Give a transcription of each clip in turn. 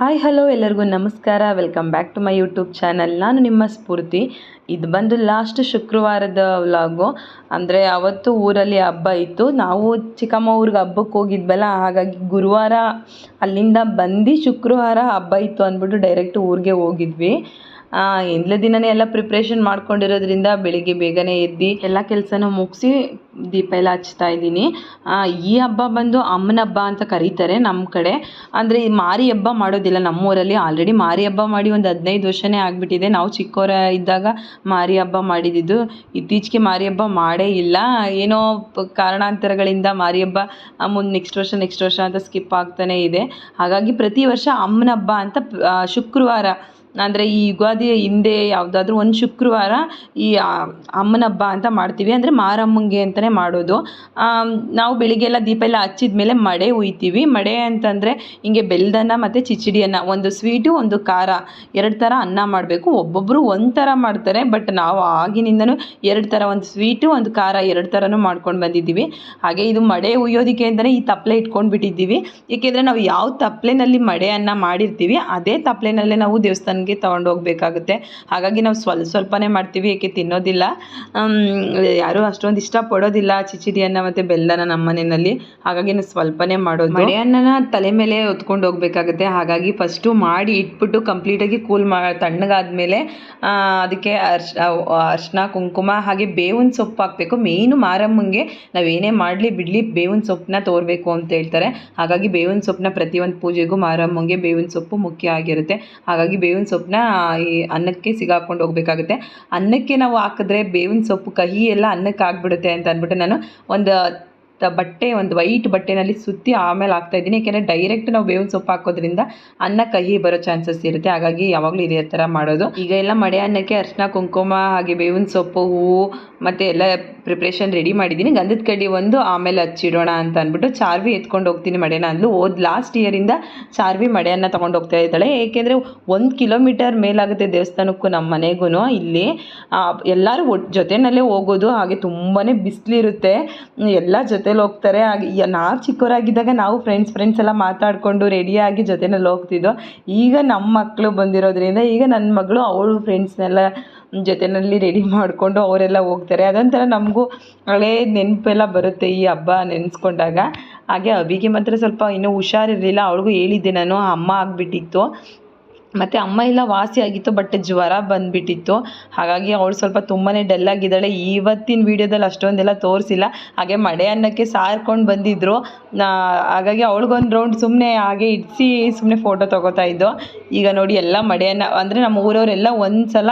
Hi hello ಎಲ್ಲರಿಗೂ ನಮಸ್ಕಾರ. Welcome back to my YouTube channel ನಾನು ನಿಮ್ಮ ಸ್ಫೂರ್ತಿ. ಇದು ಬಂದು ಲಾಸ್ಟ್ ಶುಕ್ರವಾರದ ವ್ಲಾಗು ಅಂದರೆ ಅವತ್ತು ಊರಲ್ಲಿ ಹಬ್ಬ ಇತ್ತು. ನಾವು ಚಿಕ್ಕಮ್ಮ ಊರಿಗೆ ಹಬ್ಬಕ್ಕೆ ಹೋಗಿದ್ವಲ್ಲ, ಹಾಗಾಗಿ ಗುರುವಾರ ಅಲ್ಲಿಂದ ಬಂದು ಶುಕ್ರವಾರ ಹಬ್ಬ ಇತ್ತು ಅಂದ್ಬಿಟ್ಟು ಡೈರೆಕ್ಟ್ ಊರಿಗೆ ಹೋಗಿದ್ವಿ. ಎಂದಲೇ ದಿನವೇ ಎಲ್ಲ ಪ್ರಿಪ್ರೇಷನ್ ಮಾಡ್ಕೊಂಡಿರೋದ್ರಿಂದ ಬೆಳಿಗ್ಗೆ ಬೇಗನೆ ಎದ್ದು ಎಲ್ಲ ಕೆಲಸನೂ ಮುಗಿಸಿ ದೀಪ ಎಲ್ಲ ಹಚ್ತಾ ಇದ್ದೀನಿ. ಈ ಹಬ್ಬ ಬಂದು ಅಮ್ಮನ ಹಬ್ಬ ಅಂತ ಕರೀತಾರೆ ನಮ್ಮ ಕಡೆ. ಅಂದರೆ ಈ ಮಾರಿ ಹಬ್ಬ ಮಾಡೋದಿಲ್ಲ, ನಮ್ಮೂರಲ್ಲಿ ಆಲ್ರೆಡಿ ಮಾರಿ ಹಬ್ಬ ಮಾಡಿ ಒಂದು ಹದಿನೈದು ವರ್ಷನೇ ಆಗಿಬಿಟ್ಟಿದೆ. ನಾವು ಚಿಕ್ಕವರ ಇದ್ದಾಗ ಮಾರಿ ಹಬ್ಬ ಮಾಡಿದಿದ್ದು ಇತ್ತೀಚೆಗೆ ಮಾರಿ ಹಬ್ಬ ಮಾಡೇ ಇಲ್ಲ. ಏನೋ ಕಾರಣಾಂತರಗಳಿಂದ ಮಾರಿ ಹಬ್ಬ ಮುಂದೆ ನೆಕ್ಸ್ಟ್ ವರ್ಷ ನೆಕ್ಸ್ಟ್ ವರ್ಷ ಅಂತ ಸ್ಕಿಪ್ ಆಗ್ತಾನೇ ಇದೆ. ಹಾಗಾಗಿ ಪ್ರತಿ ವರ್ಷ ಅಮ್ಮನ ಹಬ್ಬ ಅಂತ ಶುಕ್ರವಾರ ಅಂದರೆ ಈ ಯುಗಾದಿ ಹಿಂದೆ ಯಾವುದಾದ್ರೂ ಒಂದು ಶುಕ್ರವಾರ ಈ ಅಮ್ಮನ ಹಬ್ಬ ಅಂತ ಮಾಡ್ತೀವಿ. ಅಂದರೆ ಮಾರಮ್ಮಂಗೆ ಅಂತಲೇ ಮಾಡೋದು. ನಾವು ಬೆಳಿಗ್ಗೆ ಎಲ್ಲ ದೀಪ ಎಲ್ಲ ಹಚ್ಚಿದ ಮೇಲೆ ಮಡೆ ಹುಯ್ತೀವಿ ಮಡೆ ಅಂತಂದರೆ ಹಿಂಗೆ ಬೆಲ್ದನ್ನ ಮತ್ತು ಚಿಚಿಡಿಯನ್ನ, ಒಂದು ಸ್ವೀಟು, ಒಂದು ಖಾರ, ಎರಡು ಥರ ಅನ್ನ ಮಾಡಬೇಕು. ಒಬ್ಬೊಬ್ಬರು ಒಂದು ಥರ ಮಾಡ್ತಾರೆ, ಬಟ್ ನಾವು ಆಗಿನಿಂದನೂ ಎರಡು ಥರ ಒಂದು ಸ್ವೀಟು, ಒಂದು ಖಾರ ಎರಡು ಥರನೂ ಮಾಡ್ಕೊಂಡು ಬಂದಿದ್ದೀವಿ. ಹಾಗೆ ಇದು ಮಡೆ ಹುಯ್ಯೋದಕ್ಕೆ ಅಂತಲೇ ಈ ತಪ್ಪಲೆ ಇಟ್ಕೊಂಡು ಬಿಟ್ಟಿದ್ದೀವಿ ಏಕೆಂದರೆ ನಾವು ಯಾವ ತಪ್ಪಲೆನಲ್ಲಿ ಮಡೆಯನ್ನು ಮಾಡಿರ್ತೀವಿ, ಅದೇ ತಪ್ಪಲೆನಲ್ಲೇ ನಾವು ದೇವಸ್ಥಾನಕ್ಕೆ ತೊಗೊಂಡು ಹೋಗ್ಬೇಕಾಗುತ್ತೆ. ಹಾಗಾಗಿ ನಾವು ಸ್ವಲ್ಪ ಸ್ವಲ್ಪನೇ ಮಾಡ್ತೀವಿ ಏಕೆ ತಿನ್ನೋದಿಲ್ಲ. ಯಾರೂ ಅಷ್ಟೊಂದು ಇಷ್ಟಪಡೋದಿಲ್ಲ ಚಿಚಿಡಿಯನ್ನ ಮತ್ತು ಬೆಲ್ಲನ ನಮ್ಮ ಮನೆಯಲ್ಲಿ. ಹಾಗಾಗಿ ನಾವು ಸ್ವಲ್ಪನೇ ಮಾಡೋದು. ಮಳೆ ಅನ್ನನ ತಲೆ ಮೇಲೆ ಹೊತ್ಕೊಂಡು ಹೋಗ್ಬೇಕಾಗುತ್ತೆ. ಹಾಗಾಗಿ ಫಸ್ಟು ಮಾಡಿ ಇಟ್ಬಿಟ್ಟು ಕಂಪ್ಲೀಟಾಗಿ ಕೂಲ್ ಮಾ ತಣ್ಣಗಾದ್ಮೇಲೆ ಆ, ಅದಕ್ಕೆ ಅರ್ಶ್ ಅರ್ಶಿನ ಕುಂಕುಮ ಹಾಗೆ ಬೇವಿನ ಸೊಪ್ಪು ಹಾಕಬೇಕು. ಮೇಯ್ನು ಮಾರಮ್ಮಂಗೆ ನಾವೇನೇ ಮಾಡಲಿ ಬಿಡಲಿ ಬೇವಿನ ಸೊಪ್ಪನ್ನ ತೋರಬೇಕು ಅಂತ ಹೇಳ್ತಾರೆ. ಹಾಗಾಗಿ ಬೇವಿನ ಸೊಪ್ಪನ್ನ ಪ್ರತಿಯೊಂದು ಪೂಜೆಗೂ ಮಾರಮ್ಮಂಗೆ ಬೇವಿನ ಸೊಪ್ಪು ಮುಖ್ಯ ಆಗಿರುತ್ತೆ. ಹಾಗಾಗಿ ಬೇವಿನ ಸೊಪ್ಪನ್ನ ಈ ಅನ್ನಕ್ಕೆ ಸಿಗಾಕೊಂಡು ಹೋಗಬೇಕಾಗುತ್ತೆ. ಅನ್ನಕ್ಕೆ ನಾವು ಹಾಕಿದ್ರೆ ಬೇವಿನ ಸೊಪ್ಪು, ಕಹಿ ಎಲ್ಲ ಅನ್ನಕ್ಕೆ ಆಗಿಬಿಡುತ್ತೆ ಅಂತ ಅಂದ್ಬಿಟ್ಟು ನಾನು ಒಂದು ಬಟ್ಟೆ, ಒಂದು ವೈಟ್ ಬಟ್ಟೆನಲ್ಲಿ ಸುತ್ತಿ ಆಮೇಲೆ ಹಾಕ್ತಾ ಇದ್ದೀನಿ. ಯಾಕೆಂದರೆ ಡೈರೆಕ್ಟ್ ನಾವು ಬೇವಿನ ಸೊಪ್ಪು ಹಾಕೋದ್ರಿಂದ ಅನ್ನ ಕಹಿ ಬರೋ ಚಾನ್ಸಸ್ ಇರುತ್ತೆ. ಹಾಗಾಗಿ ಯಾವಾಗಲೂ ಇದೇ ಥರ ಮಾಡೋದು. ಈಗ ಎಲ್ಲ ಮಡೆ ಅನ್ನಕ್ಕೆ ಅರ್ಶಿನ, ಕುಂಕುಮ, ಹಾಗೆ ಬೇವಿನ ಸೊಪ್ಪು, ಹೂವು, ಮತ್ತು ಎಲ್ಲ ಪ್ರಿಪ್ರೇಷನ್ ರೆಡಿ ಮಾಡಿದ್ದೀನಿ. ಗಂಧದ ಕಡ್ಡಿ ಒಂದು, ಆಮೇಲೆ ಹಚ್ಚಿಡೋಣ ಅಂತ ಅಂದ್ಬಿಟ್ಟು ಚಾರ್ವಿ ಎತ್ಕೊಂಡು ಹೋಗ್ತೀನಿ ಮಡೆನ ಅಂದ್ಲು. ಓದ್ ಲಾಸ್ಟ್ ಇಯರಿಂದ ಚಾರ್ವಿ ಮಡೆಯನ್ನು ತೊಗೊಂಡು ಹೋಗ್ತಾ ಇದ್ದಾಳೆ. ಏಕೆಂದರೆ ಒಂದು ಕಿಲೋಮೀಟರ್ ಮೇಲಾಗುತ್ತೆ ದೇವಸ್ಥಾನಕ್ಕೂ ನಮ್ಮ ಮನೆಗೂ ಇಲ್ಲಿ. ಎಲ್ಲರೂ ಒಟ್ಟು ಜೊತೆಯಲ್ಲೇ ಹೋಗೋದು. ಹಾಗೆ ತುಂಬಾ ಬಿಸಿಲಿರುತ್ತೆ. ಎಲ್ಲ ಜೊತೆಲಿ ಹೋಗ್ತಾರೆ. ಹಾಗೆ ಯ- ನಾವು ಚಿಕ್ಕವರಾಗಿದ್ದಾಗ ನಾವು ಫ್ರೆಂಡ್ಸ್ ಫ್ರೆಂಡ್ಸ್ ಎಲ್ಲ ಮಾತಾಡಿಕೊಂಡು ರೆಡಿಯಾಗಿ ಜೊತೆನಲ್ಲಿ ಹೋಗ್ತಿದ್ದೋ ಈಗ ನಮ್ಮ ಮಕ್ಕಳು ಬಂದಿರೋದ್ರಿಂದ ಈಗ ನನ್ನ ಮಗಳು ಅವಳು ಫ್ರೆಂಡ್ಸ್ನೆಲ್ಲ ಜೊತೆಯಲ್ಲಿ ರೆಡಿ ಮಾಡಿಕೊಂಡು ಅವರೆಲ್ಲ ಹೋಗ್ತಾರೆ. ಅದೊಂಥರ ನಮಗೂ ಹಳೇ ನೆನಪೆಲ್ಲ ಬರುತ್ತೆ ಈ ಹಬ್ಬ ನೆನೆಸ್ಕೊಂಡಾಗ. ಹಾಗೆ ಅಭಿಗೆ ಮಾತ್ರ ಸ್ವಲ್ಪ ಇನ್ನೂ ಹುಷಾರಿರಲಿಲ್ಲ ಅವಳಿಗೂ ಹೇಳಿದ್ದೆ ನಾನು, ಅಮ್ಮ ಆಗಿಬಿಟ್ಟಿತ್ತು. ಮತ್ತು ಅಮ್ಮ ಎಲ್ಲ ವಾಸಿ ಆಗಿತ್ತು ಬಟ್ ಜ್ವರ ಬಂದುಬಿಟ್ಟಿತ್ತು. ಹಾಗಾಗಿ ಅವಳು ಸ್ವಲ್ಪ ತುಂಬಾ ಡಲ್ ಆಗಿದ್ದಾಳೆ. ಇವತ್ತಿನ ವೀಡಿಯೋದಲ್ಲಿ ಅಷ್ಟೊಂದೆಲ್ಲ ತೋರಿಸಿಲ್ಲ. ಹಾಗೆ ಮಡೆ ಅನ್ನಕ್ಕೆ ಸಾರ್ಕೊಂಡು ಬಂದಿದ್ದರು ಹಾಗಾಗಿ ಅವಳಿಗೊಂದು ರೌಂಡ್ ಸುಮ್ಮನೆ ಹಾಗೆ ಇಡಿಸಿ ಸುಮ್ಮನೆ ಫೋಟೋ ತಗೋತಾ ಇದ್ದು. ಈಗ ನೋಡಿ ಎಲ್ಲ ಮಡೆಯನ್ನ ಅಂದರೆ ನಮ್ಮ ಊರವರೆಲ್ಲ ಒಂದು ಸಲ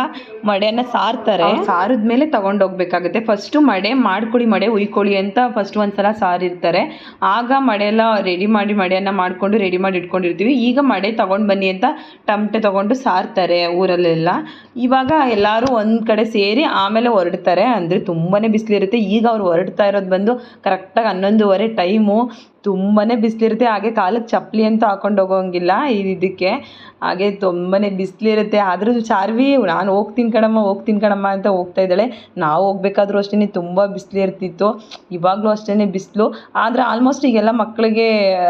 ಮಡೆಯನ್ನು ಸಾರ್ತಾರೆ. ಸಾರಿದ ಮೇಲೆ ತಗೊಂಡು ಹೋಗ್ಬೇಕಾಗುತ್ತೆ. ಫಸ್ಟು ಮಡೆ ಮಾಡ್ಕೊಳ್ಳಿ ಮಡೆ ಉಯ್ಕೊಳ್ಳಿ ಅಂತ ಫಸ್ಟ್ ಒಂದು ಸಲ ಸಾರಿರ್ತಾರೆ. ಆಗ ಮಡೆಯೆಲ್ಲ ರೆಡಿ ಮಾಡಿ ಮಡೆಯನ್ನು ಮಾಡಿಕೊಂಡು ರೆಡಿ ಮಾಡಿ ಇಟ್ಕೊಂಡಿರ್ತೀವಿ. ಈಗ ಮಡೆ ತಗೊಂಡು ಬನ್ನಿ ಅಂತ ಟಮಟೆ ತಗೊಂಡು ಸಾರ್ತಾರೆ ಊರಲ್ಲೆಲ್ಲ. ಇವಾಗ ಎಲ್ಲರೂ ಒಂದು ಕಡೆ ಸೇರಿ ಆಮೇಲೆ ಹೊರಡ್ತಾರೆ. ಅಂದರೆ ತುಂಬಾ ಬಿಸಿಲಿರುತ್ತೆ. ಈಗ ಅವ್ರು ಹೊರಡ್ತಾ ಇರೋದು ಬಂದು ಕರೆಕ್ಟಾಗಿ ಹನ್ನೊಂದುವರೆ ಟೈಮು ತುಂಬಾ ಬಿಸಿಲಿರುತ್ತೆ. ಹಾಗೆ ಕಾಲಕ್ಕೆ ಚಪ್ಪಲಿ ಅಂತೂ ಹಾಕೊಂಡು ಹೋಗೋಂಗಿಲ್ಲ ಇದು ಇದಕ್ಕೆ. ಹಾಗೆ ತುಂಬಾ ಬಿಸಿಲಿರುತ್ತೆ. ಆದರೂ ಚಾರ್ವಿ ನಾನು ಹೋಗ್ತೀನಿ ಕಣಮ್ಮ ಹೋಗ್ತೀನಿ ಕಣಮ್ಮ ಅಂತ ಹೋಗ್ತಾ ಇದ್ದಾಳೆ. ನಾವು ಹೋಗ್ಬೇಕಾದ್ರೂ ಅಷ್ಟೇ ತುಂಬ ಬಿಸಿಲಿರ್ತಿತ್ತು. ಇವಾಗಲೂ ಅಷ್ಟೇ ಬಿಸಿಲು. ಆದರೆ ಆಲ್ಮೋಸ್ಟ್ ಈಗೆಲ್ಲ ಮಕ್ಕಳಿಗೆ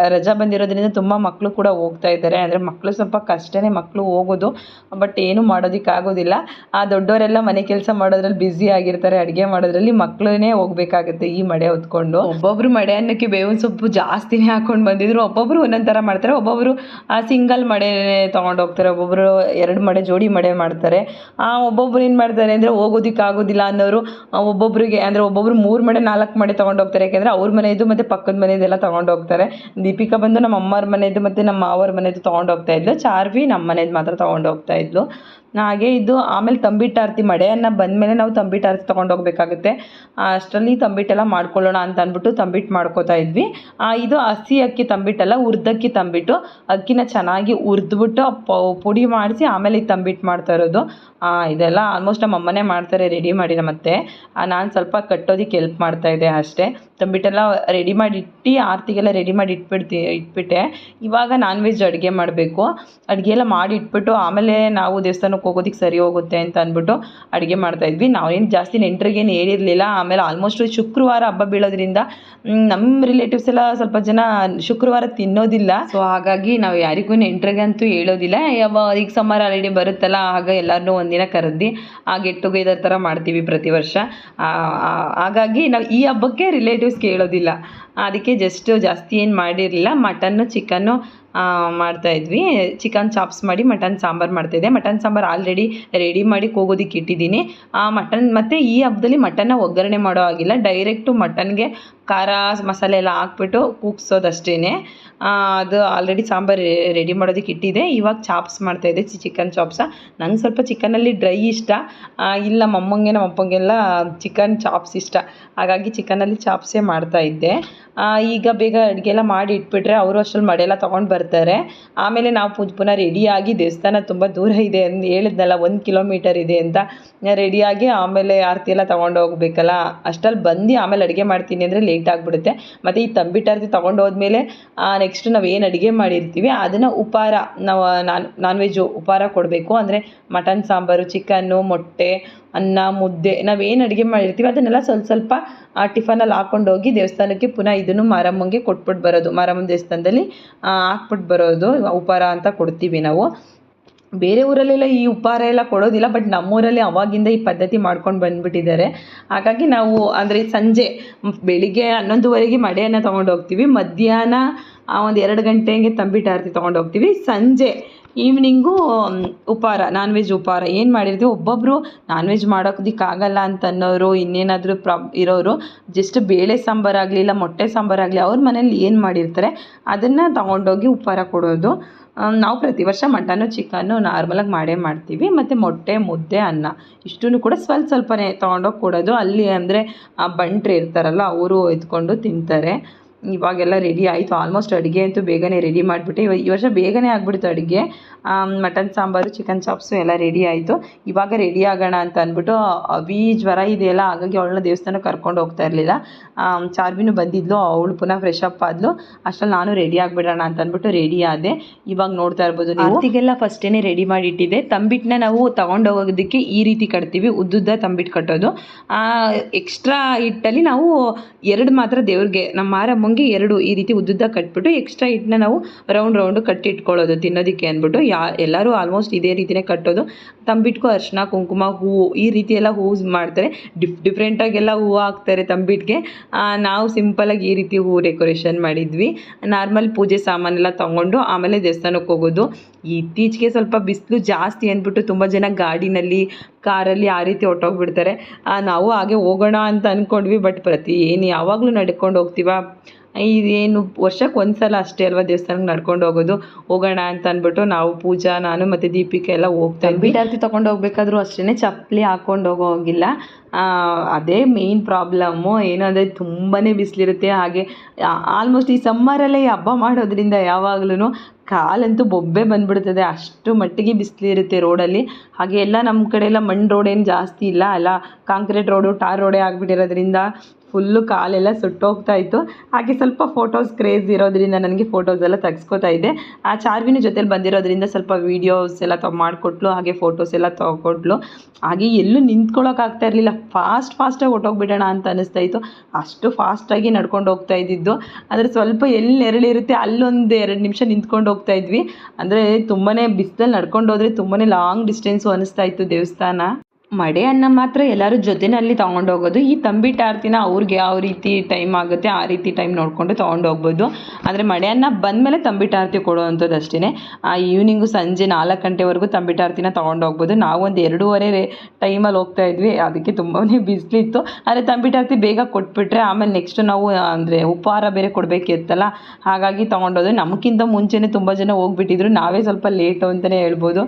ರಜಾ ಬಂದಿರೋದ್ರಿಂದ ತುಂಬ ಮಕ್ಕಳು ಕೂಡ ಹೋಗ್ತಾ ಇದ್ದಾರೆ. ಅಂದರೆ ಮಕ್ಕಳು ಸ್ವಲ್ಪ ಕಷ್ಟನೇ ಮಕ್ಕಳು ಹೋಗೋದು. ಬಟ್ ಏನು ಮಾಡೋದಕ್ಕಾಗೋದಿಲ್ಲ ಆ, ದೊಡ್ಡವರೆಲ್ಲ ಮನೆ ಕೆಲಸ ಮಾಡೋದ್ರಲ್ಲಿ ಬ್ಯುಸಿ ಆಗಿರ್ತಾರೆ. ಅಡುಗೆ ಮಾಡೋದ್ರಲ್ಲಿ ಮಕ್ಕಳೇ ಹೋಗ್ಬೇಕಾಗುತ್ತೆ ಈ ಮಡೆ ಹೊತ್ಕೊಂಡು. ಒಬ್ಬೊಬ್ರು ಮಡೆ ಅನ್ನಕ್ಕೆ ಬೇವಿನ ಸೊಪ್ಪು ಜಾಸ್ತಿನೇ ಹಾಕೊಂಡು ಬಂದಿದ್ರು. ಒಬ್ಬೊಬ್ಬರು ಒಂದೊಂದು ಥರ ಮಾಡ್ತಾರೆ. ಒಬ್ಬೊಬ್ರು ಸಿಂಗಲ್ ಮಡೆ ಹೋಗ್ತಾರೆ. ಒಬ್ಬೊಬ್ಬರು ಎರಡು ಮಡೆ ಜೋಡಿ ಮಡೆ ಮಾಡ್ತಾರೆ. ಆ, ಒಬ್ಬೊಬ್ರು ಏನು ಮಾಡ್ತಾರೆ ಅಂದರೆ ಹೋಗೋದಿಕ್ಕೆ ಆಗೋದಿಲ್ಲ ಅನ್ನೋರು ಒಬ್ಬೊಬ್ಬರಿಗೆ ಅಂದರೆ ಒಬ್ಬೊಬ್ರು ಮೂರು ಮಡೆ ನಾಲ್ಕು ಮಡೆ ತೊಗೊಂಡು ಹೋಗ್ತಾರೆ. ಯಾಕೆಂದರೆ ಅವ್ರ ಮನೆಯದು ಮತ್ತು ಪಕ್ಕದ ಮನೆಯದೆಲ್ಲ ತೊಗೊಂಡು ಹೋಗ್ತಾರೆ. ದೀಪಿಕಾ ಬಂದು ನಮ್ಮ ಅಮ್ಮವ್ರ ಮನೆಯದು ಮತ್ತು ನಮ್ಮ ಮಾವರ ಮನೆಯದು ತೊಗೊಂಡು ಹೋಗ್ತಾ ಇದ್ಲು. ಚಾರ್ವಿ ನಮ್ಮ ಮನೆಯದು ಮಾತ್ರ ತೊಗೊಂಡು ಹೋಗ್ತಾ ಇದ್ಲು. ಹಾಗೆ ಇದು ಆಮೇಲೆ ತಂಬಿಟ್ಟು ಆರತಿ ಮಳೆಯನ್ನು ಬಂದಮೇಲೆ ನಾವು ತಂಬಿಟ್ಟು ಆರತಿ ತೊಗೊಂಡೋಗ್ಬೇಕಾಗುತ್ತೆ ಅಷ್ಟರಲ್ಲಿ ತಂಬಿಟ್ಟೆಲ್ಲ ಮಾಡ್ಕೊಳ್ಳೋಣ ಅಂತ ಅಂದ್ಬಿಟ್ಟು ತಂಬಿಟ್ಟು ಮಾಡ್ಕೋತಾ ಇದ್ವಿ. ಇದು ಹಸಿ ಅಕ್ಕಿ ತಂಬಿಟ್ಟಲ್ಲ ಹುರ್ದಕ್ಕಿ ತಂಬಿಟ್ಟು ಅಕ್ಕಿನ ಚೆನ್ನಾಗಿ ಹುರಿದ್ಬಿಟ್ಟು ಪುಡಿ ಮಾಡಿಸಿ ಆಮೇಲೆ ಈ ತಂಬಿಟ್ಟು ಮಾಡ್ತಾ ಇರೋದು. ಇದೆಲ್ಲ ಆಲ್ಮೋಸ್ಟ್ ನಮ್ಮ ಅಮ್ಮನೇ ಮಾಡ್ತಾರೆ, ರೆಡಿ ಮಾಡಿ ನಮ್ಮತ್ತೆ. ನಾನು ಸ್ವಲ್ಪ ಕಟ್ಟೋದಕ್ಕೆ ಹೆಲ್ಪ್ ಮಾಡ್ತಾ ಇದ್ದೆ ಅಷ್ಟೇ. ತಂಬಿಟ್ಟೆಲ್ಲ ರೆಡಿ ಮಾಡಿ ಇಟ್ಟು ಆರತಿಗೆಲ್ಲ ರೆಡಿ ಮಾಡಿ ಇಟ್ಬಿಡ್ತಿ, ಇಟ್ಬಿಟ್ಟೆ. ಇವಾಗ ನಾನ್ ವೆಜ್ ಅಡುಗೆ ಮಾಡಬೇಕು. ಅಡುಗೆ ಎಲ್ಲ ಮಾಡಿ ಇಟ್ಬಿಟ್ಟು ಆಮೇಲೆ ನಾವು ದೇವಸ್ಥಾನಕ್ಕೆ ಹೋಗೋದಕ್ಕೆ ಸರಿ ಹೋಗುತ್ತೆ ಅಂತ ಅಂದ್ಬಿಟ್ಟು ಅಡುಗೆ ಮಾಡ್ತಾಯಿದ್ವಿ ನಾವೇನು ಜಾಸ್ತಿ ನೆಂಟ್ರಿಗೇನು ಹೇಳಿರಲಿಲ್ಲ. ಆಮೇಲೆ ಆಲ್ಮೋಸ್ಟ್ ಶುಕ್ರವಾರ ಹಬ್ಬ ಬೀಳೋದ್ರಿಂದ ನಮ್ಮ ರಿಲೇಟಿವ್ಸ್ ಎಲ್ಲ ಸ್ವಲ್ಪ ಜನ ಶುಕ್ರವಾರ ತಿನ್ನೋದಿಲ್ಲ. ಸೊ ಹಾಗಾಗಿ ನಾವು ಯಾರಿಗೂ ನೆಂಟ್ರಿಗಂತೂ ಹೇಳೋದಿಲ್ಲ. ಯಾವ ಈಗ ಸಮ್ಮರ್ ಆಲ್ರೆಡಿ ಬರುತ್ತಲ್ಲ, ಆಗ ಎಲ್ಲರನ್ನೂ ಒಂದಿನ ಕರೆದಿ, ಆ ಗೆಟ್ ಟುಗೆದರ್ ಥರ ಮಾಡ್ತೀವಿ ಪ್ರತಿ ವರ್ಷ. ಹಾಗಾಗಿ ನಾವು ಈ ಹಬ್ಬಕ್ಕೆ ರಿಲೇಟಿವ್ಸ್ಗೆ ಕೇಳೋದಿಲ್ಲ. ಅದಕ್ಕೆ ಜಸ್ಟ್ ಜಾಸ್ತಿ ಏನು ಮಾಡಿರಲಿಲ್ಲ ಮಟನ್ನು ಚಿಕನ್ನು ಮಾಡ್ತಾ ಇದ್ವಿ. ಚಿಕನ್ ಚಾಪ್ಸ್ ಮಾಡಿ ಮಟನ್ ಸಾಂಬಾರು ಮಾಡ್ತಾಯಿದ್ದೆ ಮಟನ್ ಸಾಂಬಾರು ಆಲ್ರೆಡಿ ರೆಡಿ ಮಾಡಿ ಹೋಗೋದಕ್ಕೆ ಇಟ್ಟಿದ್ದೀನಿ. ಆ ಮಟನ್ ಮತ್ತು ಈ ಹಬ್ಬದಲ್ಲಿ ಮಟನ್ನ ಒಗ್ಗರಣೆ ಮಾಡೋ ಆಗಿಲ್ಲ ಡೈರೆಕ್ಟು ಮಟನ್ಗೆ ಖಾರ ಮಸಾಲೆ ಎಲ್ಲ ಹಾಕ್ಬಿಟ್ಟು ಕೂಗ್ಸೋದಷ್ಟೇ ಅದು ಆಲ್ರೆಡಿ ಸಾಂಬಾರು ರೆಡಿ ಮಾಡೋದಕ್ಕೆ ಇಟ್ಟಿದ್ದೆ. ಇವಾಗ ಚಾಪ್ಸ್ ಮಾಡ್ತಾಯಿದ್ದೆ ಚಿಕನ್ ಚಾಪ್ಸ. ನಂಗೆ ಸ್ವಲ್ಪ ಚಿಕನಲ್ಲಿ ಡ್ರೈ ಇಷ್ಟ. ಇಲ್ಲ ನಮ್ಮಮ್ಮಂಗೆ ನಮ್ಮ ಅಪ್ಪಂಗೆಲ್ಲ ಚಿಕನ್ ಚಾಪ್ಸ್ ಇಷ್ಟ. ಹಾಗಾಗಿ ಚಿಕನಲ್ಲಿ ಚಾಪ್ಸೇ ಮಾಡ್ತಾ ಇದ್ದೆ. ಆ, ಈಗ ಬೇಗ ಅಡುಗೆ ಎಲ್ಲ ಮಾಡಿ ಇಟ್ಬಿಟ್ರೆ ಅವರು ಅಷ್ಟರಲ್ಲಿ ಮಡೆಲ್ಲ ತೊಗೊಂಡು ಬರ್ತಾರೆ. ಆಮೇಲೆ ನಾವು ಪುನಃ ಪುನಃ ರೆಡಿಯಾಗಿ ದೇವಸ್ಥಾನ ತುಂಬ ದೂರ ಇದೆ ಅಂತ ಹೇಳಿದ್ನಲ್ಲ, ಒಂದು ಕಿಲೋಮೀಟರ್ ಇದೆ ಅಂತ. ರೆಡಿಯಾಗಿ ಆಮೇಲೆ ಆರತಿ ಎಲ್ಲ ತೊಗೊಂಡು ಹೋಗ್ಬೇಕಲ್ಲ. ಅಷ್ಟ್ರಲ್ಲಿ ಬಂದು ಆಮೇಲೆ ಅಡುಗೆ ಮಾಡ್ತೀನಿ ಅಂದರೆ ಲೇಟ್ ಆಗಿಬಿಡುತ್ತೆ. ಮತ್ತು ಈ ತಂಬಿಟ್ಟು ಆರತಿ ತೊಗೊಂಡು ಹೋದ್ಮೇಲೆ ನೆಕ್ಸ್ಟ್ ನಾವು ಏನು ಅಡುಗೆ ಮಾಡಿರ್ತೀವಿ, ಅದನ್ನು ಉಪಹಾರ ನಾವು, ನಾನ್ ನಾನ್ ವೆಜ್ಜು ಉಪಹಾರ ಕೊಡಬೇಕು. ಅಂದರೆ ಮಟನ್ ಸಾಂಬಾರು ಚಿಕನ್ನು ಮೊಟ್ಟೆ ಅನ್ನ, ಮುದ್ದೆ, ನಾವೇನು ಅಡುಗೆ ಮಾಡಿರ್ತೀವಿ, ಅದನ್ನೆಲ್ಲ ಸ್ವಲ್ಪ ಸ್ವಲ್ಪ ಆ ಟಿಫನಲ್ಲಿ ಹಾಕ್ಕೊಂಡು ಹೋಗಿ ದೇವಸ್ಥಾನಕ್ಕೆ ಪುನಃ ಇದನ್ನು ಮಾರಮ್ಮಂಗೆ ಕೊಟ್ಬಿಟ್ಟು ಬರೋದು. ಮಾರಮ್ಮನ ದೇವಸ್ಥಾನದಲ್ಲಿ ಹಾಕ್ಬಿಟ್ಟು ಬರೋದು, ಉಪಹಾರ ಅಂತ ಕೊಡ್ತೀವಿ ನಾವು. ಬೇರೆ ಊರಲ್ಲೆಲ್ಲ ಈ ಉಪಹಾರ ಎಲ್ಲ ಕೊಡೋದಿಲ್ಲ, ಬಟ್ ನಮ್ಮೂರಲ್ಲಿ ಅವಾಗಿಂದ ಈ ಪದ್ಧತಿ ಮಾಡ್ಕೊಂಡು ಬಂದ್ಬಿಟ್ಟಿದ್ದಾರೆ. ಹಾಗಾಗಿ ನಾವು, ಅಂದರೆ ಸಂಜೆ, ಬೆಳಿಗ್ಗೆ ಹನ್ನೊಂದುವರೆಗೆ ಮಡೆಯನ್ನು ತೊಗೊಂಡು ಹೋಗ್ತೀವಿ. ಮಧ್ಯಾಹ್ನ ಒಂದು ಎರಡು ಗಂಟೆಗೆ ತಂಬಿಟ್ಟು ಆರತಿ ತೊಗೊಂಡು ಹೋಗ್ತೀವಿ. ಸಂಜೆ ಈವ್ನಿಂಗು ಉಪಹಾರ ನಾನ್ ವೆಜ್ ಉಪಹಾರ ಏನು ಮಾಡಿರ್ತೀವಿ? ಒಬ್ಬೊಬ್ಬರು ನಾನ್ ವೆಜ್ ಅಂತ ಅನ್ನೋರು ಇನ್ನೇನಾದರೂ ಪ್ರಾಬ್, ಇರೋರು ಜಸ್ಟ್ ಬೇಳೆ ಸಾಂಬಾರು ಆಗಲಿ, ಇಲ್ಲ ಮೊಟ್ಟೆ ಸಾಂಬಾರು ಆಗಲಿ, ಅವ್ರ ಮನೇಲಿ ಏನು ಮಾಡಿರ್ತಾರೆ, ಅದನ್ನು ತಗೊಂಡೋಗಿ ಉಪಹಾರ ಕೊಡೋದು. ನಾವು ಪ್ರತಿ ವರ್ಷ ಮಟನು, ಚಿಕನ್ನು ನಾರ್ಮಲಾಗಿ ಮಾಡೇ ಮಾಡ್ತೀವಿ. ಮತ್ತು ಮೊಟ್ಟೆ, ಮುದ್ದೆ, ಅನ್ನ ಇಷ್ಟೂ ಕೂಡ ಸ್ವಲ್ಪ ಸ್ವಲ್ಪನೇ ತೊಗೊಂಡೋಗಿ ಕೊಡೋದು. ಅಲ್ಲಿ ಅಂದರೆ ಆ ಬಂಟ್ರು ಇರ್ತಾರಲ್ಲ, ಅವರು ಎತ್ಕೊಂಡು ತಿಂತಾರೆ. ಇವಾಗೆಲ್ಲ ರೆಡಿ ಆಯಿತು. ಆಲ್ಮೋಸ್ಟ್ ಅಡುಗೆ ಅಂತೂ ಬೇಗನೆ ರೆಡಿ ಮಾಡಿಬಿಟ್ಟೆ, ಇವ, ಈ ವರ್ಷ ಬೇಗನೆ ಆಗಿಬಿಡ್ತು ಅಡುಗೆ. ಮಟನ್ ಸಾಂಬಾರು ಚಿಕನ್ ಚಾಪ್ಸು ಎಲ್ಲ ರೆಡಿ ಆಯಿತು. ಇವಾಗ ರೆಡಿ ಆಗೋಣ ಅಂತ ಅಂದ್ಬಿಟ್ಟು ಅವಿ ಜ್ವರ ಇದೆಯಲ್ಲ, ಹಾಗಾಗಿ ಅವಳನ್ನ ದೇವಸ್ಥಾನಕ್ಕೆ ಕರ್ಕೊಂಡು ಹೋಗ್ತಾ ಇರಲಿಲ್ಲ. ಚಾರ್ಬಿನು ಬಂದಿದ್ಲು, ಅವಳು ಪುನಃ ಫ್ರೆಶ್ ಅಪ್ ಆದ್ಲು. ಅಷ್ಟರಲ್ಲಿ ನಾನು ರೆಡಿ ಆಗಿಬಿಡೋಣ ಅಂತ ಅಂದ್ಬಿಟ್ಟು ರೆಡಿ ಆದೆ. ಇವಾಗ ನೋಡ್ತಾ ಇರ್ಬೋದು ಆರತಿಗೆಲ್ಲ ಫಸ್ಟೇನೆ ರೆಡಿ ಮಾಡಿ ಇಟ್ಟಿದ್ದೆ ತಂಬಿಟ್ಟನ್ನ ನಾವು ತಗೊಂಡು ಹೋಗೋದಕ್ಕೆ ಈ ರೀತಿ ಕಟ್ತೀವಿ, ಉದ್ದುದ್ದ ತಂಬಿಟ್ಟು ಕಟ್ಟೋದು. ಎಕ್ಸ್ಟ್ರಾ ಹಿಟ್ಟಲ್ಲಿ ನಾವು ಎರಡು ಮಾತ್ರ ದೇವ್ರಿಗೆ, ನಮ್ಮ ಮಾರಮ್ಮಂಗೆ ಎರಡು ಈ ರೀತಿ ಉದ್ದುದ್ದ ಕಟ್ಬಿಟ್ಟು ಎಕ್ಸ್ಟ್ರಾ ಹಿಟ್ಟನ್ನ ನಾವು ರೌಂಡ್ ರೌಂಡು ಕಟ್ಟಿ ಇಟ್ಕೊಳ್ಳೋದು ತಿನ್ನೋದಕ್ಕೆ ಅಂದ್ಬಿಟ್ಟು ಯಾ, ಎಲ್ಲರೂ ಆಲ್ಮೋಸ್ಟ್ ಇದೇ ರೀತಿಯೇ ಕಟ್ಟೋದು. ತಂಬಿಟ್ಗೂ ಅರಿಶಿನ, ಕುಂಕುಮ, ಹೂವು, ಈ ರೀತಿ ಎಲ್ಲ ಹೂವು ಮಾಡ್ತಾರೆ. ಡಿಫ್ ಡಿಫ್ರೆಂಟಾಗೆಲ್ಲ ಹೂವು ಹಾಕ್ತಾರೆ ತಂಬಿಟ್ಗೆ. ನಾವು ಸಿಂಪಲಾಗಿ ಈ ರೀತಿ ಹೂವು ಡೆಕೋರೇಷನ್ ಮಾಡಿದ್ವಿ. ನಾರ್ಮಲ್ ಪೂಜೆ ಸಾಮಾನೆಲ್ಲ ತೊಗೊಂಡು ಆಮೇಲೆ ದೇವಸ್ಥಾನಕ್ಕೆ ಹೋಗೋದು. ಇತ್ತೀಚೆಗೆ ಸ್ವಲ್ಪ ಬಿಸಿಲು ಜಾಸ್ತಿ ಅಂದ್ಬಿಟ್ಟು ತುಂಬ ಜನ ಗಾಡಿನಲ್ಲಿ, ಕಾರಲ್ಲಿ ಆ ರೀತಿ ಹೊಟ್ಟೋಗ್ಬಿಡ್ತಾರೆ ನಾವು ಹಾಗೆ ಹೋಗೋಣ ಅಂತ ಅಂದ್ಕೊಂಡ್ವಿ ಬಟ್ ಪ್ರತಿ ಏನು ಯಾವಾಗಲೂ ನಡ್ಕೊಂಡು ಹೋಗ್ತೀವ? ಇದೇನು ವರ್ಷಕ್ಕೆ ಒಂದು ಸಲ ಅಷ್ಟೇ ಅಲ್ವಾ ದೇವಸ್ಥಾನಕ್ಕೆ ನಡ್ಕೊಂಡು ಹೋಗೋದು? ಹೋಗೋಣ ಅಂತ ಅಂದ್ಬಿಟ್ಟು ನಾವು ಪೂಜಾ, ನಾನು ಮತ್ತು ದೀಪಿಕಾ ಎಲ್ಲ ಹೋಗ್ತಾ ಇದ್ವಿ. ಆರತಿ ತೊಗೊಂಡು ಹೋಗ್ಬೇಕಾದ್ರೂ ಅಷ್ಟೇ ಚಪ್ಪಲಿ ಹಾಕ್ಕೊಂಡು ಹೋಗೋ ಹೋಗಿಲ್ಲ. ಅದೇ ಮೇಯ್ನ್ ಪ್ರಾಬ್ಲಮ್ಮು ಏನು ಅಂದರೆ ತುಂಬಾ ಬಿಸಿಲಿರುತ್ತೆ. ಹಾಗೆ ಆಲ್ಮೋಸ್ಟ್ ಈ ಸಮ್ಮರಲ್ಲೇ ಈ ಹಬ್ಬ ಮಾಡೋದ್ರಿಂದ ಯಾವಾಗ್ಲೂ ಕಾಲಂತೂ ಬೊಬ್ಬೆ ಬಂದ್ಬಿಡ್ತದೆ. ಅಷ್ಟು ಮಟ್ಟಿಗೆ ಬಿಸಿಲಿರುತ್ತೆ ರೋಡಲ್ಲಿ. ಹಾಗೆ ಎಲ್ಲ ನಮ್ಮ ಕಡೆ ಎಲ್ಲ ಮಣ್ಣು ರೋಡ್ ಏನು ಜಾಸ್ತಿ ಇಲ್ಲ. ಎಲ್ಲ ಕಾಂಕ್ರೀಟ್ ರೋಡು, ಟಾರ್ ರೋಡೇ ಆಗಿಬಿಟ್ಟಿರೋದ್ರಿಂದ ಫುಲ್ಲು ಕಾಲೆಲ್ಲ ಸುಟ್ಟೋಗ್ತಾ ಇತ್ತು. ಹಾಗೆ ಸ್ವಲ್ಪ ಫೋಟೋಸ್ ಕ್ರೇಜ್ ಇರೋದ್ರಿಂದ ನನಗೆ ಫೋಟೋಸ್ ಎಲ್ಲ ತೆಗ್ಸ್ಕೊತಾ ಇದ್ದೆ. ಆ ಚಾರ್ವಿನ ಜೊತೆಲಿ ಬಂದಿರೋದ್ರಿಂದ ಸ್ವಲ್ಪ ವೀಡಿಯೋಸ್ ಎಲ್ಲ ತ, ಮಾಡಿಕೊಟ್ಲು, ಹಾಗೆ ಫೋಟೋಸ್ ಎಲ್ಲ ತೊಗೊಟ್ಲು ಹಾಗೆ ಎಲ್ಲೂ ನಿಂತ್ಕೊಳ್ಳೋಕ್ಕಾಗ್ತಾ ಇರಲಿಲ್ಲ. ಫಾಸ್ಟ್ ಫಾಸ್ಟಾಗಿ ಹೊಟ್ಟೋಗ್ಬಿಡೋಣ ಅಂತ ಅನ್ನಿಸ್ತಾ ಇತ್ತು. ಅಷ್ಟು ಫಾಸ್ಟಾಗಿ ನಡ್ಕೊಂಡು ಹೋಗ್ತಾ ಇದ್ದಿದ್ದು. ಅಂದರೆ ಸ್ವಲ್ಪ ಎಲ್ಲಿ ನೆರಳಿರುತ್ತೆ ಅಲ್ಲೊಂದು ಎರಡು ನಿಮಿಷ ನಿಂತ್ಕೊಂಡು ಹೋಗ್ತಾ ಇದ್ವಿ. ಅಂದರೆ ತುಂಬಾ ಬಿಸಿಲಲ್ಲಿ ನಡ್ಕೊಂಡು ಹೋದರೆ ತುಂಬಾ ಲಾಂಗ್ ಡಿಸ್ಟೆನ್ಸು ಅನ್ನಿಸ್ತಾ ಇತ್ತು ದೇವಸ್ಥಾನ. ಮಡೆ ಅನ್ನ ಮಾತ್ರ ಎಲ್ಲರೂ ಜೊತೆಯಲ್ಲಿ ತೊಗೊಂಡು ಹೋಗೋದು ಈ ತಂಬಿಟ್ಟು ಆರತಿನ ಅವ್ರಿಗೆ ಯಾವ ರೀತಿ ಟೈಮ್ ಆಗುತ್ತೆ ಆ ರೀತಿ ಟೈಮ್ ನೋಡಿಕೊಂಡು ತೊಗೊಂಡು ಹೋಗ್ಬೋದು ಆದರೆ ಮಡೆ ಅನ್ನ ಬಂದಮೇಲೆ ತಂಬಿಟ್ಟು ಆರತಿ ಕೊಡುವಂಥದ್ದು ಅಷ್ಟೇ ಆ ಈವ್ನಿಂಗು ಸಂಜೆ ನಾಲ್ಕು ಗಂಟೆವರೆಗೂ ತಂಬಿಟ್ಟು ಆರತಿನ ತೊಗೊಂಡು ಹೋಗ್ಬೋದು ನಾವೊಂದು ಎರಡೂವರೆ ಟೈಮಲ್ಲಿ ಹೋಗ್ತಾ ಇದ್ವಿ. ಅದಕ್ಕೆ ತುಂಬಾ ಬಿಸಿಲಿತ್ತು ಆದರೆ ತಂಬಿಟ್ಟು ಆರತಿ ಬೇಗ ಕೊಟ್ಬಿಟ್ರೆ ಆಮೇಲೆ ನೆಕ್ಸ್ಟ್ ನಾವು, ಅಂದರೆ ಉಪಹಾರ ಬೇರೆ ಕೊಡಬೇಕಿತ್ತಲ್ಲ. ಹಾಗಾಗಿ ತೊಗೊಂಡೋದು. ನಮಗಿಂತ ಮುಂಚೆನೇ ತುಂಬ ಜನ ಹೋಗ್ಬಿಟ್ಟಿದ್ರು. ನಾವೇ ಸ್ವಲ್ಪ ಲೇಟು ಅಂತಲೇ ಹೇಳ್ಬೋದು.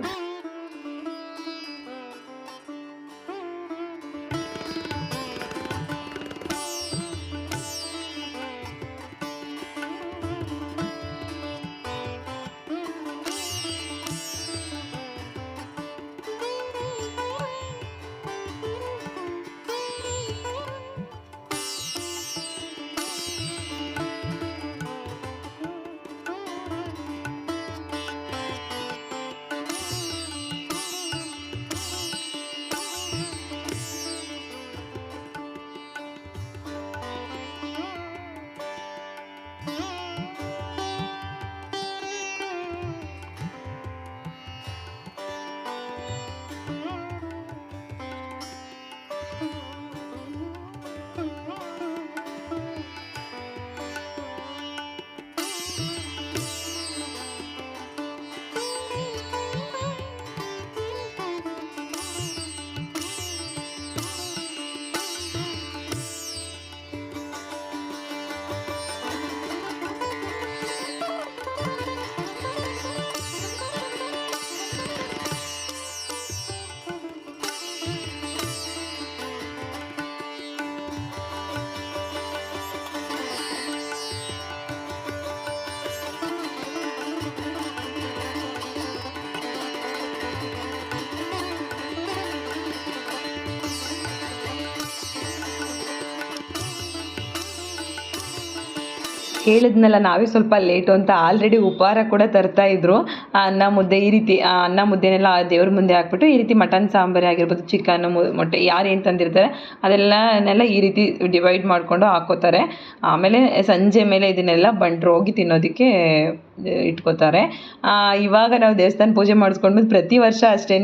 ಹೇಳಿದ್ನಲ್ಲ ನಾವೇ ಸ್ವಲ್ಪ ಲೇಟು ಅಂತ ಆಲ್ರೆಡಿ ಉಪಹಾರ ಕೂಡ ತರ್ತಾ ಇದ್ರು. ಅನ್ನ ಮುದ್ದೆ ಈ ರೀತಿ ಅನ್ನ ಮುದ್ದೆನೆಲ್ಲ ದೇವ್ರ ಮುಂದೆ ಹಾಕ್ಬಿಟ್ಟು ಈ ರೀತಿ ಮಟನ್ ಸಾಂಬಾರಿ ಆಗಿರ್ಬೋದು, ಚಿಕನ್ ಮೊಟ್ಟೆ ಯಾರು ಏನು ತಂದಿರ್ತಾರೆ, ಅದೆಲ್ಲನೆಲ್ಲ ಈ ರೀತಿ ಡಿವೈಡ್ ಮಾಡಿಕೊಂಡು ಹಾಕೋತಾರೆ. ಆಮೇಲೆ ಸಂಜೆ ಮೇಲೆ ಇದನ್ನೆಲ್ಲ ಬಂಟ್ರು ಹೋಗಿ ತಿನ್ನೋದಕ್ಕೆ ಇಟ್ಕೋತಾರೆ. ಇವಾಗ ನಾವು ದೇವಸ್ಥಾನ ಪೂಜೆ ಮಾಡಿಸ್ಕೊಂಡು ಪ್ರತಿ ವರ್ಷ ಅಷ್ಟೇ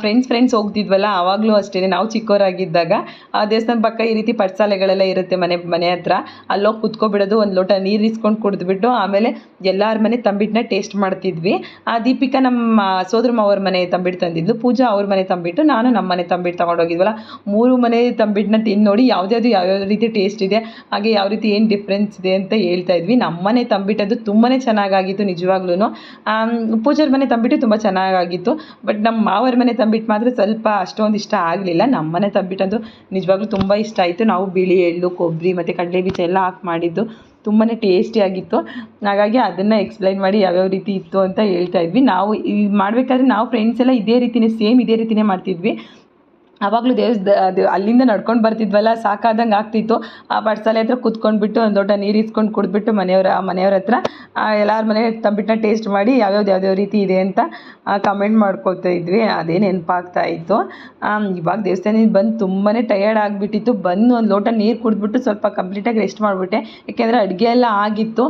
ಫ್ರೆಂಡ್ಸ್ ಫ್ರೆಂಡ್ಸ್ ಹೋಗ್ತಿದ್ವಲ್ಲ ಆವಾಗಲೂ ಅಷ್ಟೇ ನಾವು ಚಿಕ್ಕವರಾಗಿದ್ದಾಗ ಆ ದೇವಸ್ಥಾನ ಪಕ್ಕ ಈ ರೀತಿ ಪಟ್ಸಾಲೆಗಳೆಲ್ಲ ಇರುತ್ತೆ ಮನೆ ಮನೆ ಹತ್ರ. ಅಲ್ಲೋಗಿ ಕುತ್ಕೊಬಿಡೋದು, ಒಂದು ಲೋಟ ನೀರು ಇಸ್ಕೊಂಡು ಕುಡಿದ್ಬಿಟ್ಟು, ಆಮೇಲೆ ಎಲ್ಲರ ಮನೆ ತಂಬಿಟ್ಟನ್ನ ಟೇಸ್ಟ್ ಮಾಡ್ತಿದ್ವಿ. ಆ, ದೀಪಿಕಾ ನಮ್ಮ ಸೋದರ ಅವ್ರ ಮನೆ ತಂಬಿಟ್ಟು ತಂದಿದ್ದು, ಪೂಜಾ ಅವ್ರ ಮನೆ ತಂಬಿಟ್ಟು, ನಾನು ನಮ್ಮ ಮನೆ ತಂಬಿಟ್ಟು ತೊಗೊಂಡೋಗಿದ್ವಲ್ಲ. ಮೂರು ಮನೆ ತಂಬಿಟ್ಟನ್ನ ತಿಂದು ನೋಡಿ ಯಾವುದ್ಯಾವುದು ಯಾವ್ಯಾವ ರೀತಿ ಟೇಸ್ಟ್ ಇದೆ, ಹಾಗೆ ಯಾವ ರೀತಿ ಏನು ಡಿಫ್ರೆನ್ಸ್ ಇದೆ ಅಂತ ಹೇಳ್ತಾ ಇದ್ವಿ. ನಮ್ಮನೆ ತಂಬಿಟ್ಟದ್ದು ತುಂಬಾ ಚೆನ್ನಾಗಾಗಿತ್ತು ನಿಜವಾಗ್ಲೂ ಪೂಜಾರ ಮನೆ ತಂಬಿಟ್ಟು ತುಂಬ ಚೆನ್ನಾಗಾಗಿತ್ತು. ಬಟ್ ನಮ್ಮ ಮಾವರ ಮನೆ ತಂಬಿಟ್ಟು ಮಾತ್ರ ಸ್ವಲ್ಪ ಅಷ್ಟೊಂದು ಇಷ್ಟ ಆಗಲಿಲ್ಲ. ನಮ್ಮ ಮನೆ ತಂಬಿಟ್ಟಂತೂ ನಿಜವಾಗ್ಲೂ ತುಂಬ ಇಷ್ಟ ಆಯಿತು. ನಾವು ಬಿಳಿ ಎಳ್ಳು ಕೊಬ್ಬರಿ ಮತ್ತು ಕಡಲೆ ಬೀಜ ಎಲ್ಲ ಹಾಕಿ ಮಾಡಿದ್ದು. ತುಂಬಾ ಟೇಸ್ಟಿಯಾಗಿತ್ತು ಹಾಗಾಗಿ ಅದನ್ನು ಎಕ್ಸ್ಪ್ಲೈನ್ ಮಾಡಿ ಯಾವ್ಯಾವ ರೀತಿ ಇತ್ತು ಅಂತ ಹೇಳ್ತಾ ಇದ್ವಿ. ನಾವು ಈ ಮಾಡಬೇಕಾದ್ರೆ ನಾವು ಫ್ರೆಂಡ್ಸ್ ಎಲ್ಲ ಇದೇ ರೀತಿಯೇ ಸೇಮ್ ಇದೇ ರೀತಿಯೇ ಮಾಡ್ತಿದ್ವಿ. ಆವಾಗಲೂ ದೇವಸ್ದ ಅದು ಅಲ್ಲಿಂದ ನಡ್ಕೊಂಡು ಬರ್ತಿದ್ವಲ್ಲ, ಸಾಕಾದಂಗೆ ಆಗ್ತಿತ್ತು. ಆ ಪಡ್ಸಾಲೆ ಹತ್ರ ಕುತ್ಕೊಂಡ್ಬಿಟ್ಟು ಒಂದು ದೊಡ್ಡ ನೀರು ಇಸ್ಕೊಂಡು ಕುಡಿದ್ಬಿಟ್ಟು ಮನೆಯವರ, ಮನೆಯವ್ರ ಹತ್ರ ಎಲ್ಲರ ಮನೆ ತಂಬಿಟ್ಟನ್ನ ಟೇಸ್ಟ್ ಮಾಡಿ ಯಾವ್ಯಾವ್ದು ಯಾವ್ಯಾವ ರೀತಿ ಇದೆ ಅಂತ ಕಮೆಂಟ್ ಮಾಡ್ಕೊತಾ ಇದ್ವಿ. ಅದೇ ನೆನಪಾಗ್ತಾ ಇತ್ತು. ಇವಾಗ ದೇವಸ್ಥಾನದಿಂದ ಬಂದು ತುಂಬಾ ಟಯರ್ಡ್ ಆಗಿಬಿಟ್ಟಿತ್ತು. ಬಂದು ಒಂದು ಲೋಟ ನೀರು ಕುಡಿದ್ಬಿಟ್ಟು ಸ್ವಲ್ಪ ಕಂಪ್ಲೀಟಾಗಿ ರೆಸ್ಟ್ ಮಾಡಿಬಿಟ್ಟೆ. ಯಾಕೆಂದರೆ ಅಡುಗೆ ಎಲ್ಲ ಆಗಿತ್ತು.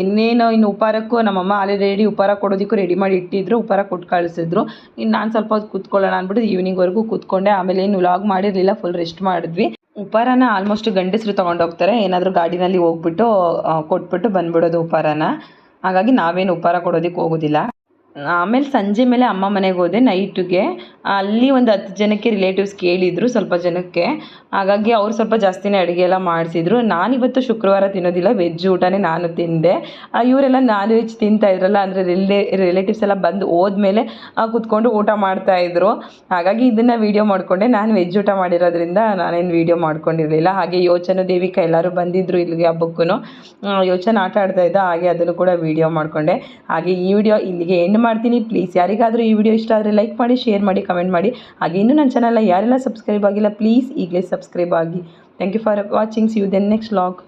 ಇನ್ನೇನೋ ಇನ್ನು ಉಪಹಾರಕ್ಕೂ ನಮ್ಮಮ್ಮ ಆಲ್ರೆಡಿ ಉಪಹಾರ ಕೊಡೋದಕ್ಕೂ ರೆಡಿ ಮಾಡಿ ಇಟ್ಟಿದ್ರು, ಉಪಾರ ಕೊಟ್ಟು ಕಳಿಸಿದ್ರು. ಇನ್ನು ನಾನು ಸ್ವಲ್ಪ ಹೊತ್ತು ಕೂತ್ಕೊಳ್ಳೋಣ ಅಂದ್ಬಿಟ್ಟು ಈವ್ನಿಂಗ್ವರೆಗೂ ಕೂತ್ಕೊಂಡೆ. ಆಮೇಲೆ ಏನು ವ್ಲಾಗ್ ಮಾಡಿರಲಿಲ್ಲ ಫುಲ್ ರೆಸ್ಟ್ ಮಾಡಿದ್ವಿ. ಉಪಹಾರನ ಆಲ್ಮೋಸ್ಟ್ ಗಂಡಸರು ತೊಗೊಂಡೋಗ್ತಾರೆ, ಏನಾದರೂ ಗಾಡಿನಲ್ಲಿ ಹೋಗ್ಬಿಟ್ಟು ಕೊಟ್ಬಿಟ್ಟು ಬಂದ್ಬಿಡೋದು ಉಪಹಾರನ ಹಾಗಾಗಿ ನಾವೇನು ಉಪಹಾರ ಕೊಡೋದಕ್ಕೆ ಹೋಗೋದಿಲ್ಲ. ಆಮೇಲೆ ಸಂಜೆ ಮೇಲೆ ಅಮ್ಮ ಮನೆಗೆ ಹೋದೆ ನೈಟಿಗೆ. ಅಲ್ಲಿ ಒಂದು ಹತ್ತು ಜನಕ್ಕೆ ರಿಲೇಟಿವ್ಸ್ ಕೇಳಿದರು ಸ್ವಲ್ಪ ಜನಕ್ಕೆ. ಹಾಗಾಗಿ ಅವ್ರು ಸ್ವಲ್ಪ ಜಾಸ್ತಿನೇ ಅಡುಗೆ ಎಲ್ಲ ಮಾಡಿಸಿದ್ರು. ನಾನಿವತ್ತು ಶುಕ್ರವಾರ ತಿನ್ನೋದಿಲ್ಲ ವೆಜ್ ಊಟನೇ ನಾನು ತಿಂದೆ. ಇವರೆಲ್ಲ ನಾನ್ ವೆಜ್ ತಿಂತಾ ಇದ್ರಲ್ಲ, ಅಂದರೆ ರಿಲೇ ರಿಲೇಟಿವ್ಸ್ ಎಲ್ಲ ಬಂದು ಹೋದ್ಮೇಲೆ ಕುತ್ಕೊಂಡು ಊಟ ಮಾಡ್ತಾಯಿದ್ರು ಹಾಗಾಗಿ ಇದನ್ನು ವೀಡಿಯೋ ಮಾಡಿಕೊಂಡೆ. ನಾನು ವೆಜ್ ಊಟ ಮಾಡಿರೋದ್ರಿಂದ ನಾನೇನು ವೀಡಿಯೋ ಮಾಡ್ಕೊಂಡಿರಲಿಲ್ಲ. ಹಾಗೆ ಯೋಚನ, ದೇವಿಕಾ ಎಲ್ಲರೂ ಬಂದಿದ್ದರು ಇಲ್ಲಿಗೆ ಹಬ್ಬಕ್ಕೂ ಯೋಚನೆ ಆಟ ಆಡ್ತಾ ಇದ್ದ, ಹಾಗೆ ಅದನ್ನು ಕೂಡ ವೀಡಿಯೋ ಮಾಡಿಕೊಂಡೆ. ಹಾಗೆ ಈ ವಿಡಿಯೋ ಇಲ್ಲಿಗೆ ಎಂಡ್ ಮಾಡ್ತೀನಿ. ಪ್ಲೀಸ್ ಯಾರಿಗಾದರೂ ಈ ವಿಡಿಯೋ ಇಷ್ಟ ಆದರೆ ಲೈಕ್ ಮಾಡಿ ಶೇರ್ ಮಾಡಿ ಕಮೆಂಟ್ ಮಾಡಿ. ಹಾಗೆ ಇನ್ನೂ ನನ್ನ ಚಾನಲ್ನ ಯಾರೆಲ್ಲ ಸಬ್ಸ್ಕ್ರೈಬ್ ಆಗಿಲ್ಲ ಪ್ಲೀಸ್ ಈಗಲೇ ಸಬ್ಸ್ಕ್ರೈಬ್ ಆಗಿ. Thank you for watching see you then next vlog